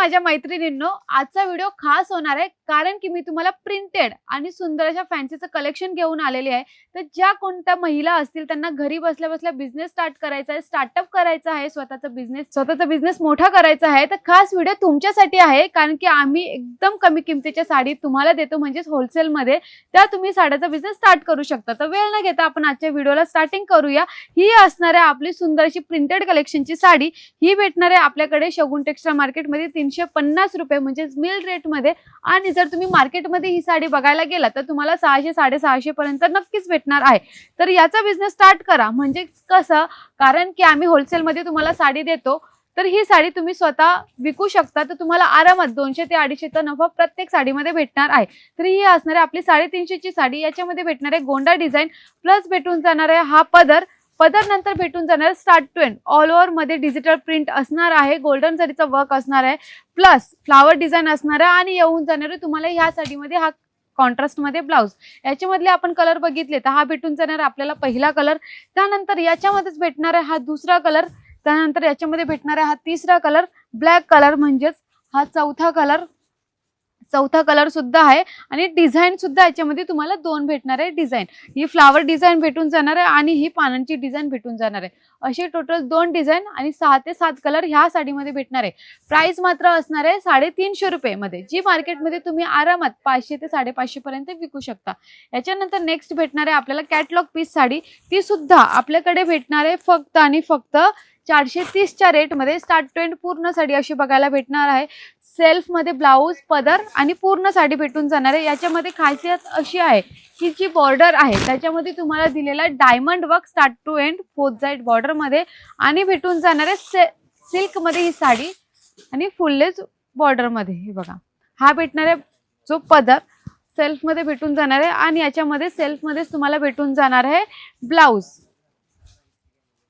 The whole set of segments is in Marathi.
माझ्या मैत्रिणींनो आजचा व्हिडिओ खास होणार आहे कारण की मी तुम्हाला प्रिंटेड आणि सुंदर अशा फॅन्सीचं कलेक्शन घेऊन आलेली आहे. तर ज्या कोणत्या महिला असतील त्यांना घरी बसल्या बसल्या बिझनेस स्टार्ट करायचा आहे स्टार्टअप करायचा आहे स्वतःचा बिझनेस स्वतःचा बिझनेस मोठा करायचा आहे तर खास व्हिडिओ तुमच्यासाठी आहे कारण की आम्ही एकदम कमी किमतीच्या साडी तुम्हाला देतो म्हणजेच होलसेलमध्ये त्या तुम्ही साड्याचा बिझनेस स्टार्ट करू शकता. तर वेळ न घेता आपण आजच्या व्हिडिओला स्टार्टिंग करूया. ही असणार आहे आपली सुंदर अशी प्रिंटेड कलेक्शनची साडी. ही भेटणार आहे आपल्याकडे शगुन टेक्स्टाईल मार्केटमध्ये तीन तीनशे पन्नास रुपये म्हणजे मिल रेटमध्ये आणि जर तुम्ही मार्केटमध्ये ही साडी बघायला गेला तर तुम्हाला सहाशे साडेसहाशे पर्यंत नक्कीच भेटणार आहे. तर याचा बिझनेस स्टार्ट करा. म्हणजे कसं? कारण की आम्ही होलसेलमध्ये तुम्हाला साडी देतो. तर ही साडी तुम्ही स्वतः विकू शकता. तर तुम्हाला आरामात दोनशे ते अडीचशेचा नफा प्रत्येक साडीमध्ये भेटणार आहे. तर ही असणारे आपली साडेतीनशेची साडी. याच्यामध्ये भेटणार आहे गोंडा डिझाईन प्लस भेटून जाणार आहे हा पदर. पदर नंतर भेटून जाणार स्टार्ट ट्वेंट ऑल ओव्हरमध्ये डिजिटल प्रिंट असणार आहे गोल्डन जरीचं वर्क असणार आहे प्लस फ्लावर डिझाईन असणार आहे आणि येऊन जाणार आहे तुम्हाला ह्या साडीमध्ये हा कॉन्ट्रास्टमध्ये याच्यामधले आपण कलर बघितले तर हा भेटून जाणार आपल्याला पहिला कलर त्यानंतर याच्यामध्येच भेटणार आहे हा दुसरा कलर त्यानंतर याच्यामध्ये भेटणार आहे हा तिसरा कलर ब्लॅक कलर म्हणजेच हा चौथा कलर चौथा कलर सुद्धा आहे आणि डिझाईन सुद्धा याच्यामध्ये तुम्हाला दोन भेटणार आहे डिझाईन ही फ्लावर डिझाईन भेटून जाणार आहे आणि ही पानांची डिझाईन भेटून जाणार आहे. असे टोटल दोन डिझाईन आणि सहा ते सात कलर ह्या साडीमध्ये भेटणार आहे. प्राइस मात्र असणार आहे साडेतीनशे रुपयेमध्ये जी मार्केटमध्ये तुम्ही आरामात पाचशे ते साडेपाचशे पर्यंत विकू शकता. याच्यानंतर नेक्स्ट भेटणार आहे आपल्याला कॅटलॉग पीस साडी. ती सुद्धा आपल्याकडे भेटणार आहे फक्त आणि फक्त चारशे तीसच्या रेटमध्ये स्टार्ट टू पूर्ण साडी अशी बघायला भेटणार आहे. सेल्फमध्ये ब्लाऊज पदर आणि पूर्ण साडी भेटून जाणार आहे. याच्यामध्ये खासियत अशी आहे की जी बॉर्डर आहे त्याच्यामध्ये तुम्हाला दिलेला diamond work start to end fourth side बॉर्डरमध्ये आणि भेटून जाणार आहे से सिल्कमध्ये ही साडी आणि फुल्लेज बॉर्डरमध्ये हे बघा हा भेटणार आहे जो पदर सेल्फमध्ये भेटून जाणार आहे आणि याच्यामध्ये सेल्फमध्येच तुम्हाला भेटून जाणार आहे ब्लाऊज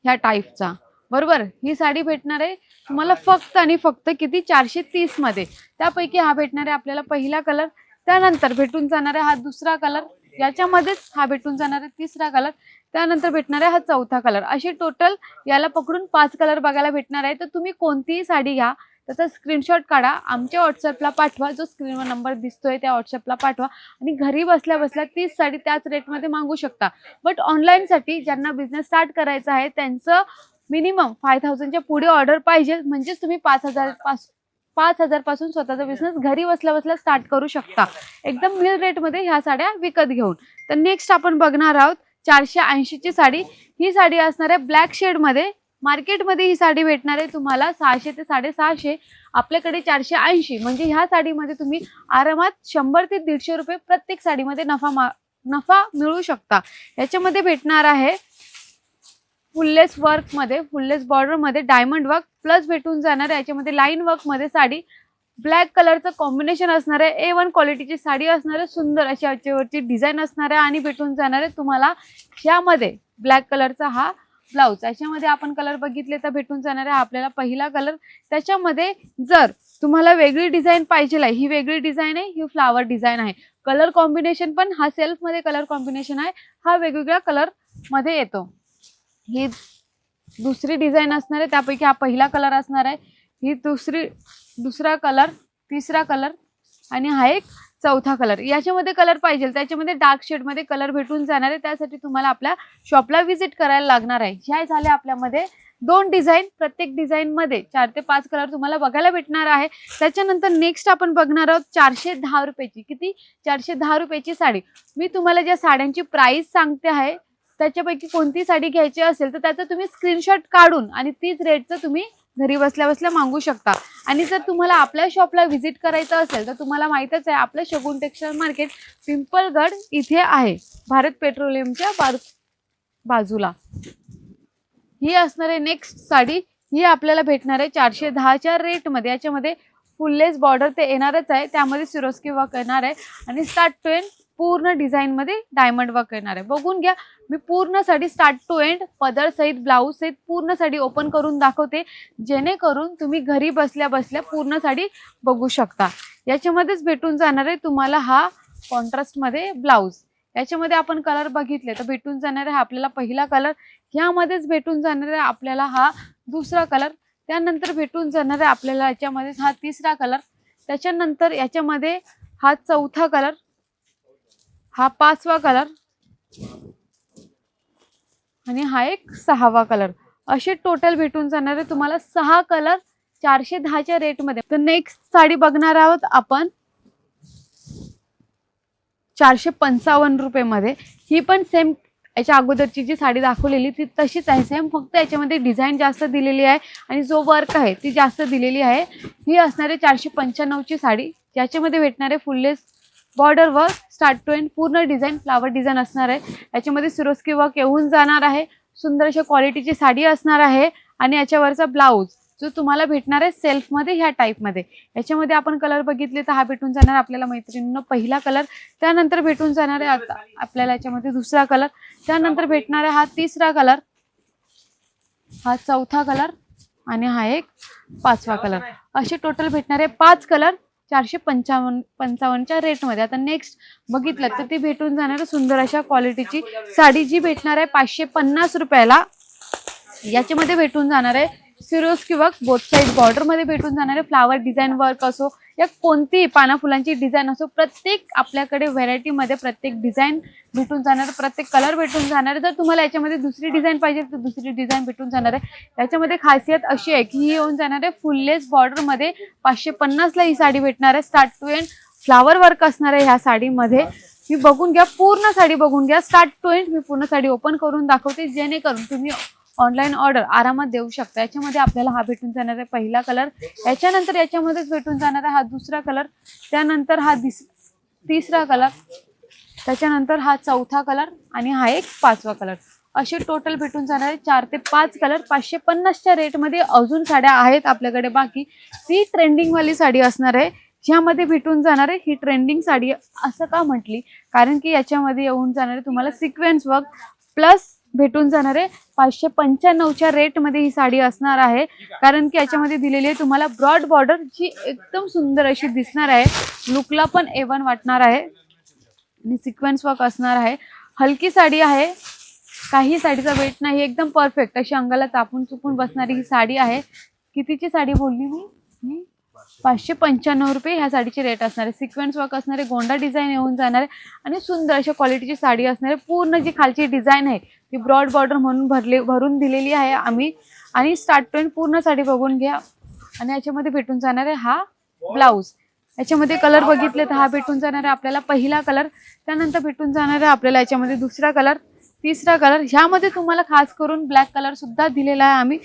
ह्या टाईपचा बरोबर? ही साडी भेटणार आहे तुम्हाला फक्त आणि फक्त किती? चारशे तीसमध्ये. त्यापैकी हा भेटणार आहे आपल्याला पहिला कलर त्यानंतर भेटून जाणार आहे हा दुसरा कलर याच्यामध्येच हा भेटून जाणार आहे तिसरा कलर त्यानंतर भेटणार आहे हा चौथा कलर असे टोटल याला पकडून पाच कलर बघायला भेटणार आहे. तर तुम्ही कोणतीही साडी घ्या त्याचा स्क्रीनशॉट काढा. आमच्या व्हॉट्सअपला पाठवा. जो स्क्रीनवर नंबर दिसतोय त्या व्हॉट्सअपला पाठवा. आणि घरी बसल्या बसल्या तीच साडी त्याच रेटमध्ये मागू शकता. बट ऑनलाईनसाठी ज्यांना बिझनेस स्टार्ट करायचा आहे त्यांचं मिनिमम फाय थाउजंडच्या पुढे ऑर्डर पाहिजे. म्हणजेच तुम्ही पाच हजार पास पाच हजारपासून स्वतःचा बिझनेस घरी बसल्या बसल्या स्टार्ट करू शकता. एकदम मिल रेटमध्ये ह्या साड्या विकत घेऊन. तर नेक्स्ट आपण बघणार आहोत चारशे ऐंशीची साडी. ही साडी असणार आहे ब्लॅक शेडमध्ये मार्केटमध्ये ही साडी भेटणार आहे तुम्हाला सहाशे ते साडेसहाशे. आपल्याकडे चारशे ऐंशी. म्हणजे ह्या साडीमध्ये तुम्ही आरामात शंभर ते दीडशे रुपये प्रत्येक साडीमध्ये नफा मा नफा मिळू शकता. याच्यामध्ये भेटणार आहे फुल्लेस वर्कमध्ये फुल्लेस बॉर्डरमध्ये डायमंड वर्क प्लस भेटून जाणार आहे याच्यामध्ये लाईन वर्कमध्ये साडी. ब्लॅक कलरचं कॉम्बिनेशन असणार आहे ए वन क्वालिटीची साडी असणार आहे सुंदर अशी याच्यावरची डिझाईन असणार आहे आणि भेटून जाणार आहे तुम्हाला ह्यामध्ये ब्लॅक कलरचा हा ब्लाऊज याच्यामध्ये आपण कलर बघितले तर भेटून जाणार आहे आपल्याला पहिला कलर त्याच्यामध्ये जर तुम्हाला वेगळी डिझाईन पाहिजे आहे ही वेगळी डिझाईन आहे ही फ्लावर डिझाईन आहे. कलर कॉम्बिनेशन पण हा सेल्फमध्ये कलर कॉम्बिनेशन आहे हा वेगवेगळ्या कलरमध्ये येतो. ही दुसरी डिझाईन असणार आहे त्यापैकी हा पहिला कलर असणार आहे. ही दुसरी दुसरा कलर तिसरा कलर आणि हा एक चौथा कलर. याच्यामध्ये कलर पाहिजे त्याच्यामध्ये डार्क शेडमध्ये कलर भेटून जाणार आहे. त्यासाठी तुम्हाला आपल्या शॉपला व्हिजिट करायला लागणार आहे. ह्या झाल्या आपल्यामध्ये दोन डिझाईन. प्रत्येक डिझाईनमध्ये चार ते पाच कलर तुम्हाला बघायला भेटणार आहे. त्याच्यानंतर नेक्स्ट आपण बघणार आहोत चारशे दहा रुपयाची. किती? चारशे दहा रुपयाची साडी. मी तुम्हाला ज्या साड्यांची प्राईस सांगते आहे त्याच्यापैकी कोणती साडी घ्यायची असेल तर त्याचा तुम्ही स्क्रीनशॉट काढून आणि तीच रेटचं तुम्ही घरी बसल्या बसल्या मागू शकता. आणि जर तुम्हाला आपल्या शॉपला व्हिजिट करायचं असेल तर तुम्हाला माहीतच आहे आपलं शगुन टेक्स्टाईल मार्केट पिंपलगड इथे आहे. भारत पेट्रोलियमच्या बार बाजूला. ही असणार आहे नेक्स्ट साडी ही आपल्याला भेटणार आहे चारशे दहाच्या रेटमध्ये याच्यामध्ये फुल्लेस बॉर्डर ते येणारच आहे. त्यामध्ये सिरोस्की वर्क येणार आहे. आणि स्टार्ट ट्वेन पूर्ण डिझाईनमध्ये डायमंड वर्क येणार आहे. बघून घ्या मी पूर्ण साडी स्टार्ट टू एंड पदर सहित ब्लाऊज सहित पूर्ण साडी ओपन करून दाखवते जेणेकरून तुम्ही घरी बसल्या बसल्या पूर्ण साडी बघू शकता. याच्यामध्येच भेटून जाणार आहे तुम्हाला हा कॉन्ट्रास्टमध्ये ब्लाऊज याच्यामध्ये आपण कलर बघितले तर भेटून जाणार आहे आपल्याला पहिला कलर ह्यामध्येच भेटून जाणार आहे आपल्याला हा दुसरा कलर त्यानंतर भेटून जाणार आहे आपल्याला याच्यामध्ये हा तिसरा कलर त्याच्यानंतर याच्यामध्ये हा चौथा कलर हा पाचवा कलर आणि हा एक सहावा कलर असे टोटल भेटून जाणार आहे तुम्हाला सहा कलर चारशे दहाच्या रेटमध्ये तर नेक्स्ट साडी बघणार आहोत आपण चारशे पंचावन्न रुपयेमध्ये ही पण सेम याच्या अगोदरची जी साडी दाखवलेली ती तशीच आहे. सेम फक्त याच्यामध्ये डिझाईन जास्त दिलेली आहे आणि जो वर्क आहे ती जास्त दिलेली आहे. ही असणारे चारशे पंच्याण्णवची साडी. ज्याच्यामध्ये भेटणारे आहे फुल्लेस border work start to end पूर्ण डिझाईन फ्लावर डिझाईन असणार आहे. याच्यामध्ये सिरोस्की वर्क येऊन जाणार आहे. सुंदर अशा क्वालिटीची साडी असणार आहे. आणि याच्यावरचा ब्लाऊज जो तुम्हाला भेटणार आहे सेल्फमध्ये ह्या टाईपमध्ये याच्यामध्ये आपण कलर बघितले तर हा भेटून जाणार आपल्याला मैत्रिणींना पहिला कलर त्यानंतर भेटून जाणार आहे आता आपल्याला याच्यामध्ये दुसरा कलर त्यानंतर भेटणार आहे हा तिसरा कलर हा चौथा कलर आणि हा एक पाचवा कलर असे टोटल भेटणार पाच कलर चारशे पंचावन्न पंचावन्नच्या रेटमध्ये. आता नेक्स्ट बघितलं तर ती भेटून जाणार सुंदर अशा क्वालिटीची साडी जी भेटणार आहे पाचशे पन्नास रुपयाला. याच्यामध्ये भेटून जाणार आहे सिरोज किंवा बोथ साईड बॉर्डरमध्ये भेटून जाणार आहे. फ्लावर डिझाईन वर्क असो या कोणतीही पाना फुलांची डिझाईन असो प्रत्येक आपल्याकडे व्हेरायटीमध्ये प्रत्येक डिझाईन भेटून जाणार प्रत्येक कलर भेटून जाणार. आहे जर तुम्हाला याच्यामध्ये दुसरी डिझाईन पाहिजे तर दुसरी डिझाईन भेटून जाणार आहे. याच्यामध्ये खासियत अशी आहे की ही येऊन जाणार आहे फुललेस बॉर्डरमध्ये पाचशे पन्नासला ही साडी भेटणार आहे. Start to end flower work असणार आहे ह्या साडीमध्ये. मी बघून घ्या पूर्ण साडी बघून घ्या. स्टार्ट टू एंड मी पूर्ण साडी ओपन करून दाखवते जेणेकरून तुम्ही ऑनलाईन ऑर्डर आरामात देऊ शकता. याच्यामध्ये आपल्याला हा भेटून जाणार आहे पहिला कलर याच्यानंतर याच्यामध्येच भेटून जाणार आहे हा दुसरा कलर त्यानंतर हा दिस तिसरा कलर त्याच्यानंतर हा चौथा कलर आणि हा एक पाचवा कलर असे टोटल भेटून जाणार आहे चार ते पाच कलर पाचशे पन्नासच्या रेटमध्ये अजून साड्या आहेत आपल्याकडे. बाकी ती ट्रेंडिंगवाली साडी असणार आहे. ह्यामध्ये भेटून जाणार आहे ही ट्रेंडिंग साडी. असं का म्हटली? कारण की याच्यामध्ये येऊन जाणार आहे तुम्हाला सिक्वेन्स वर्क प्लस भेटून जाणार आहे. पाचशे पंच्याण्णवच्या रेटमध्ये ही साडी असणार आहे. कारण की याच्यामध्ये दिलेली आहे तुम्हाला ब्रॉड बॉर्डर जी एकदम सुंदर अशी दिसणार आहे. लुकला पण एवन वाटणार आहे. आणि सिक्वेन्स वर्क असणार आहे. हलकी साडी आहे. काही साडीचा वेट नाही. एकदम परफेक्ट अशी अंगाला चापून चुपून बसणारी ही साडी आहे. कितीची साडी बोलली मी? पाचशे पंच्याण्णव रुपये ह्या साडीचे रेट असणार आहे. सिक्वेन्स वर्क असणारे गोंडा डिझाईन येऊन जाणार आहे. आणि सुंदर अशा क्वालिटीची साडी असणार आहे. पूर्ण जी खालची डिझाईन आहे ती ब्रॉड बॉर्डर म्हणून भरले भरून दिलेली आहे आम्ही. आणि स्टार्ट पॉईंट पूर्ण साडी बघून घ्या. आणि याच्यामध्ये भेटून जाणार आहे हा ब्लाऊज याच्यामध्ये कलर बघितले तर हा भेटून जाणार आहे आपल्याला पहिला कलर त्यानंतर भेटून जाणार आहे आपल्याला याच्यामध्ये दुसरा कलर तिसरा कलर ह्यामध्ये तुम्हाला खास करून ब्लॅक कलर सुद्धा दिलेला आहे आम्ही.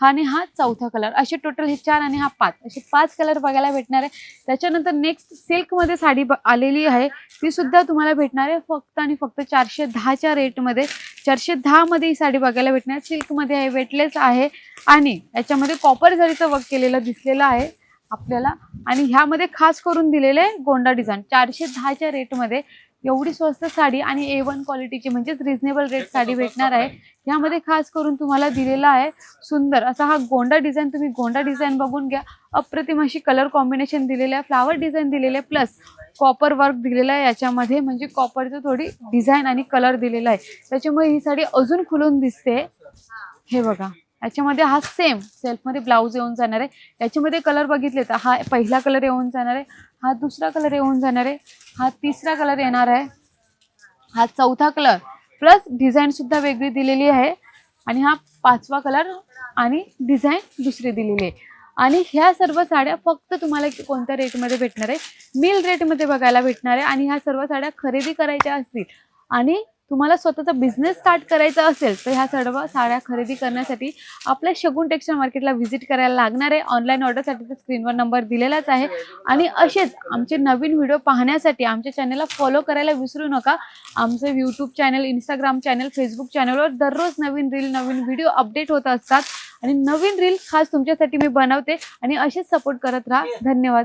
हा आणि हा चौथा कलर असे टोटल हे चार आणि हा पाच. असे पाच कलर बघायला भेटणार आहे. त्याच्यानंतर नेक्स्ट सिल्कमध्ये साडी ब- आलेली आहे. ती सुद्धा तुम्हाला भेटणार आहे. फक्त आणि फक्त चारशे दहाच्या रेटमध्ये चारशे दहामध्ये ही साडी बघायला भेटणार. सिल्कमध्ये आहे वेटलेस आहे आणि याच्यामध्ये कॉपर जरीचं वर्क केलेलं दिसलेलं आहे आपल्याला. आणि ह्यामध्ये खास करून दिलेले आहे गोंडा डिझाईन चारशे दहाच्या रेटमध्ये एवढी स्वस्त साडी आणि ए वन क्वालिटीची म्हणजेच रिझनेबल रेट साडी भेटणार आहे. ह्यामध्ये खास करून तुम्हाला दिलेला आहे सुंदर असा हा गोंडा डिझाईन तुम्ही गोंडा डिझाईन बघून घ्या. अप्रतिम अशी कलर कॉम्बिनेशन दिलेलं आहे फ्लावर डिझाईन दिलेलं प्लस कॉपर वर्क दिलेलं आहे याच्यामध्ये. म्हणजे कॉपरचं थोडी डिझाईन आणि कलर दिलेला आहे. त्याच्यामुळे ही साडी अजून खुलून दिसते. हे बघा. याच्यामध्ये हा सेम सेल्फमध्ये ब्लाऊज येऊन जाणार आहे. याच्यामध्ये कलर बघितले तर हा पहिला कलर येऊन जाणार आहे. हा दुसरा कलर येऊन जाणार आहे. हा तिसरा कलर येणार आहे. हा चौथा कलर प्लस डिझाईनसुद्धा वेगळी दिलेली आहे. आणि हा पाचवा कलर आणि डिझाईन दुसरी दिलेली आहे. आणि ह्या सर्व साड्या फक्त तुम्हाला कोणत्या रेटमध्ये भेटणार आहे मिल रेटमध्ये बघायला भेटणार आहे आणि ह्या सर्व साड्या खरेदी करायच्या असतील आणि तुम्हाला स्वतःचा बिझनेस स्टार्ट करायचा असेल तर ह्या सर्व साड्या खरेदी करण्यासाठी आपल्या शगुन टेक्स्टाईल मार्केटला व्हिजिट करायला लागणार आहे. ऑनलाईन ऑर्डरसाठी तर स्क्रीनवर नंबर दिलेलाच आहे. आणि असेच आमचे नवीन व्हिडिओ पाहण्यासाठी आमच्या चॅनलला फॉलो करायला विसरू नका. आमचं YouTube channel Instagram channel Facebook चॅनलवर दररोज नवीन रील नवीन व्हिडिओ अपडेट होत असतात. आणि नवीन रील खास तुमच्यासाठी मी बनवते आणि असेच सपोर्ट करत राहा. धन्यवाद.